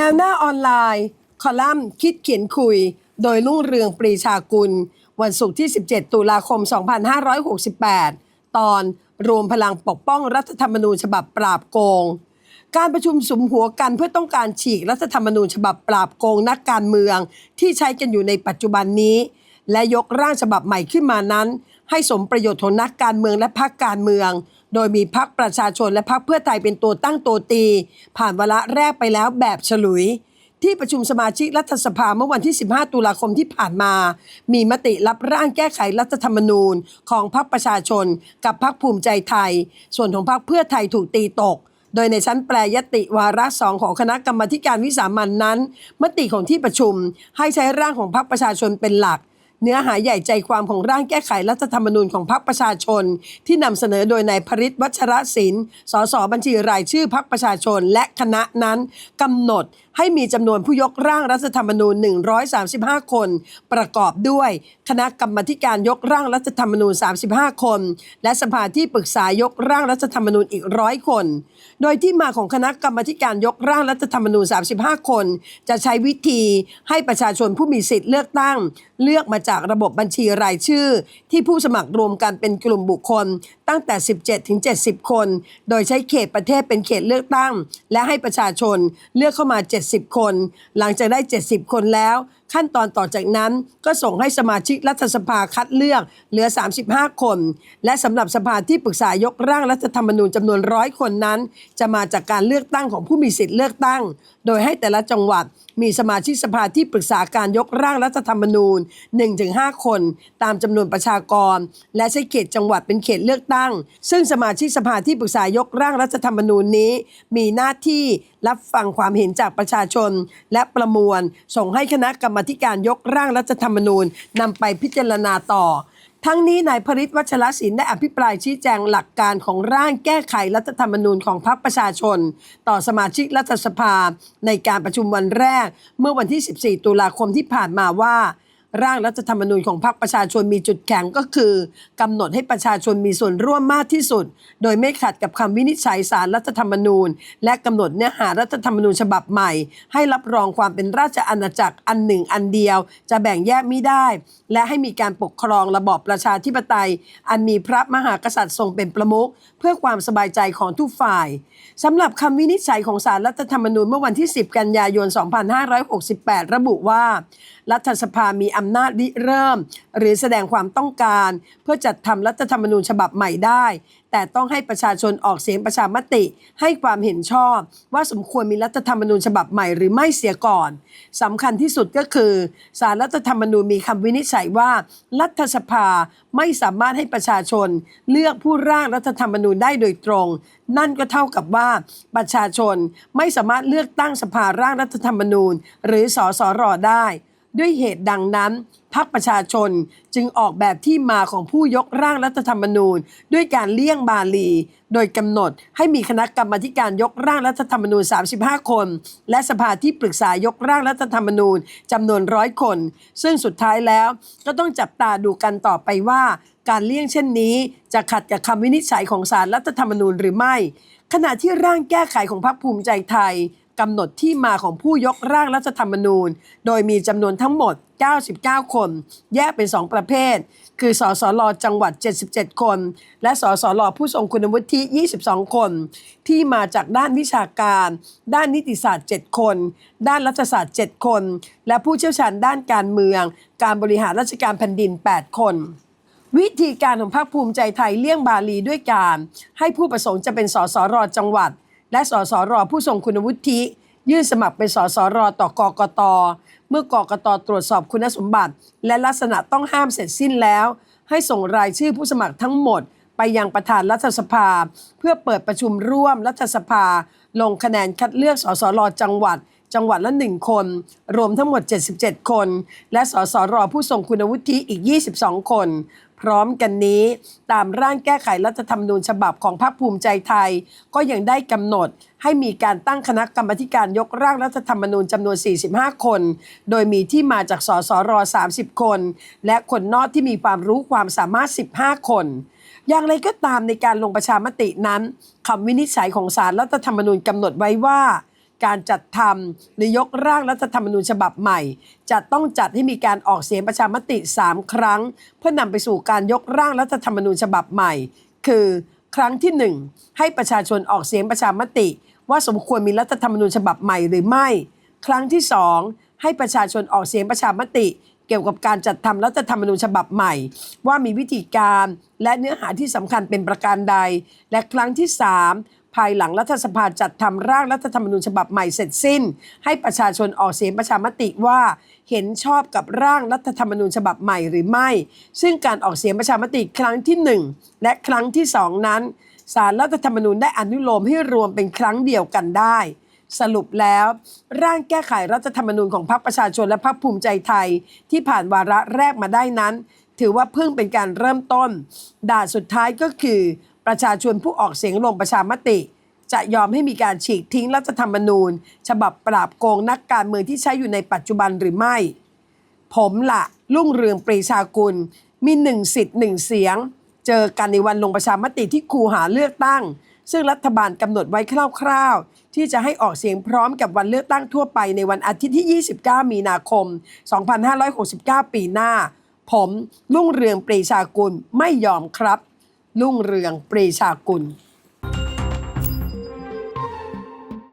แนวหน้าออนไลน์ คอลัมน์ คิดเขียนคุย โดยรุ่งเรืองปรีชากุล วันศุกร์ที่ 17 ตุลาคม 2568 ตอนรวมพลังปกป้องรัฐธรรมนูญฉบับปราบโกง การประชุมสุมหัวกันเพื่อต้องการฉีกรัฐธรรมนูญฉบับปราบโกงนักการเมือง ที่ใช้กันอยู่ในปัจจุบันนี้ และยกร่างฉบับใหม่ขึ้นมานั้น ให้สมประโยชน์ของนักการเมืองและพรรคการเมือง โดยมีพรรคประชาชนและพรรคเพื่อไทยเป็นตัวตั้งตัวตี ผ่านวาระแรกไปแล้วแบบฉลุย ที่ประชุมสมาชิกรัฐสภาเมื่อวันที่ 15 ตุลาคมที่ผ่านมา มีมติรับร่างแก้ไขรัฐธรรมนูญ ของพรรคประชาชน กับพรรคภูมิใจไทย ส่วนของพรรคเพื่อไทยถูกตีตกโดยในชั้นแปลยติวาระสองของคณะกรรมการวิสามันนั้น มติของที่ประชุมให้ใช้ร่างของพรรคประชาชนเป็นหลัก เนื้อหาใหญ่ใจความของร่างแก้ไขรัฐธรรมนูญของพรรคประชาชน ที่นำเสนอโดยนายพริตวัชรศิลป์สสบัญชีรายชื่อพรรคประชาชน และคณะนั้นกำหนด ให้มีจำนวนผู้ยกร่างรัฐธรรมนูญ 135 คน ประกอบด้วยคณะกรรมธิการยกร่างรัฐธรรมนูญ 35 คน และสภาที่ปรึกษายกร่างรัฐธรรมนูญอีกร้อยคน โดยที่มาของคณะกรรมธิการยกร่างรัฐธรรมนูญ 35 คน จะใช้วิธีให้ประชาชนผู้มีสิทธิ์เลือกตั้ง เลือกมาจากระบบบัญชีรายชื่อ ที่ผู้สมัครรวมกันเป็นกลุ่มบุคคล ตั้งแต่ 17 ถึง 70 คน โดยใช้เขตประเทศเป็นเขตเลือกตั้ง และให้ประชาชนเลือกเข้ามา 70คน หลังจากได้ 70 คนแล้ว ขั้นตอนต่อจากนั้นก็ส่งให้สมาชิกรัฐสภาคัดเลือกเหลือ 35 คน และสำหรับสภาที่ปรึกษายกร่างรัฐธรรมนูญจำนวนร้อยคนนั้น จะมาจากการเลือกตั้งของผู้มีสิทธิ์เลือกตั้ง โดยให้แต่ละจังหวัดมีสมาชิกสภาที่ปรึกษาการยกร่างรัฐธรรมนูญ 1-5 คน ตามจำนวนประชากร และใช้เขตจังหวัดเป็นเขตเลือกตั้ง ซึ่งสมาชิกสภาที่ปรึกษายกร่างรัฐธรรมนูญนี้ มีหน้าที่รับฟังความเห็นจากประชาชน และประมวล ส่งให้คณะกรรมาธิการยกร่างรัฐธรรมนูญนำไปพิจารณาต่อ ทั้งนี้นายพริตวัชรศิลป์ได้อภิปรายชี้แจงหลักการของร่างแก้ไขรัฐธรรมนูญของพรรคประชาชน ต่อสมาชิกรัฐสภาในการประชุมวันแรก เมื่อวันที่ 14 ตุลาคมที่ผ่านมาว่า ร่างรัฐธรรมนูญของพรรคประชาชนมีจุดแข็งก็คือกำหนดให้ประชาชนมีส่วนร่วมมากที่สุด โดยไม่ขัดกับคำวินิจฉัยสารรัฐธรรมนูญ และกำหนดเนื้อหารัฐธรรมนูญฉบับใหม่ ให้รับรองความเป็นราชอาณาจักรอันหนึ่งอันเดียว จะแบ่งแยกไม่ได้ และให้มีการปกครองระบอบประชาธิปไตย อันมีพระมหากษัตริย์ทรงเป็นประมุขเพื่อความสบายใจของทุกฝ่ายสำหรับคำวินิจฉัยของสารรัฐธรรมนูญเมื่อวันที่ 10 กันยายน 2568 ระบุว่า รัฐสภามีอำนาจริเริ่ม หรือแสดงความต้องการ เพื่อจัดทำรัฐธรรมนูญฉบับใหม่ได้ แต่ต้องให้ประชาชนออกเสียงประชามติ ให้ความเห็นชอบ ว่าสมควรมีรัฐธรรมนูญฉบับใหม่หรือไม่เสียก่อนสำคัญที่สุดก็คือสารรัฐธรรมนูญมีคำวินิจฉัยว่า รัฐสภาไม่สามารถให้ประชาชน เลือกผู้ร่างรัฐธรรมนูญได้โดยตรง นั่นก็เท่ากับว่าประชาชนไม่สามารถเลือกตั้งสภาร่างรัฐธรรมนูญ หรือสสรได้ ด้วยเหตุดังนั้นพรรคประชาชนจึงออกแบบที่มาของผู้ยกร่างรัฐธรรมนูญ ด้วยการเลี่ยงบาลี โดยกำหนดให้มีคณะกรรมาการยกร่างรัฐธรรมนูญ 35 คน และสภาที่ปรึกษายกร่างรัฐธรรมนูญจำนวนร้อยคน ซึ่งสุดท้ายแล้วก็ต้องจับตาดูกันต่อไปว่า การเลี่ยงเช่นนี้จะขัดกับคำวินิจฉัยของศาลรัฐธรรมนูญหรือไม่ ขณะที่ร่างแก้ไขของพรรคภูมิใจไทย กำหนดที่มาของผู้ยกร่างรัฐธรรมนูญ โดยมีจำนวนทั้งหมด 99 คน แยกเป็น 2 ประเภท คือสสลจังหวัด 77 คน และสสลผู้ทรงคุณวุฒิ 22 คน ที่มาจากด้านวิชาการ ด้านนิติศาสตร์ 7 คน ด้านรัฐศาสตร์ 7 คน และผู้เชี่ยวชาญด้านการเมือง การบริหารราชการแผ่นดิน 8 คนวิธีการของพรรคภูมิใจไทยเลี่ยงบาลีด้วยการ ให้ผู้ประสงค์จะเป็นสสรจังหวัด และสสรผู้ทรงคุณวุฒิ ยื่นสมัครเป็นสสรต่อกกต เมื่อกกตตรวจสอบคุณสมบัติ และลักษณะต้องห้ามเสร็จสิ้นแล้ว ให้ส่งรายชื่อผู้สมัครทั้งหมด ไปยังประธานรัฐสภา เพื่อเปิดประชุมร่วมรัฐสภา ลงคะแนนคัดเลือกสสรจังหวัดจังหวัดละหนึ่งคน รวมทั้งหมด 77 คน และสสรผู้ทรงคุณวุฒิอีก 22 คน พร้อมกันนี้ ตามร่างแก้ไขรัฐธรรมนูญฉบับของพรรคภูมิใจไทย ก็ยังได้กำหนดให้มีการตั้งคณะกรรมการยกร่างรัฐธรรมนูญจำนวน 45 คน โดยมีที่มาจากสสร 30 คน และคนนอกที่มีความรู้ความสามารถ 15 คนอย่างไรก็ตามในการลงประชามตินั้นคำวินิจฉัยของศาลรัฐธรรมนูญกำหนดไว้ว่า การจัดทำหรือยกร่างรัฐธรรมนูญฉบับใหม่ จะต้องจัดให้มีการออกเสียงประชามติ 3 ครั้ง เพื่อนำไปสู่การยกร่างรัฐธรรมนูญฉบับใหม่ คือ ครั้งที่ 1 ให้ประชาชนออกเสียงประชามติ ว่าสมควรมีรัฐธรรมนูญฉบับใหม่หรือไม่ ครั้งที่ 2 ให้ประชาชนออกเสียงประชามติเกี่ยวกับการจัดทำรัฐธรรมนูญฉบับใหม่ ว่ามีวิธีการและเนื้อหาที่สำคัญเป็นประการใด และครั้งที่ 3 ภายหลังรัฐสภาจัดทำร่างรัฐธรรมนูญฉบับใหม่เสร็จสิ้น ให้ประชาชนออกเสียงประชามติว่าเห็นชอบกับร่างรัฐธรรมนูญฉบับใหม่หรือไม่ ซึ่งการออกเสียงประชามติครั้งที่ 1 และครั้งที่ 2 นั้นสารรัฐธรรมนูญได้อนุโลมให้รวมเป็นครั้งเดียวกันได้ สรุปแล้ว ร่างแก้ไขรัฐธรรมนูญของพรรคประชาชนและพรรคภูมิใจไทย ที่ผ่านวาระแรกมาได้นั้น ถือว่าเพิ่งเป็นการเริ่มต้น ด่านสุดท้ายก็คือ ประชาชนผู้ออกเสียงลงประชามติ จะยอมให้มีการฉีกทิ้งรัฐธรรมนูญ ฉบับปราบโกงนักการเมืองที่ใช้อยู่ในปัจจุบันหรือไม่ ผมละลุ่งเรืองปรีชากุล มีหนึ่งสิทธิ์หนึ่งเสียง เจอกันในวันลงประชามติที่คูหาเลือกตั้ง ซึ่งรัฐบาลกำหนดไว้คร่าวๆ ที่จะให้ออกเสียงพร้อมกับวันเลือกตั้งทั่วไปในวันอาทิตย์ที่ 29 มีนาคม 2569 ปีหน้า ผมลุ่งเรืองปรีชากุลไม่ยอมครับ รุ่งเรืองปรีชากุล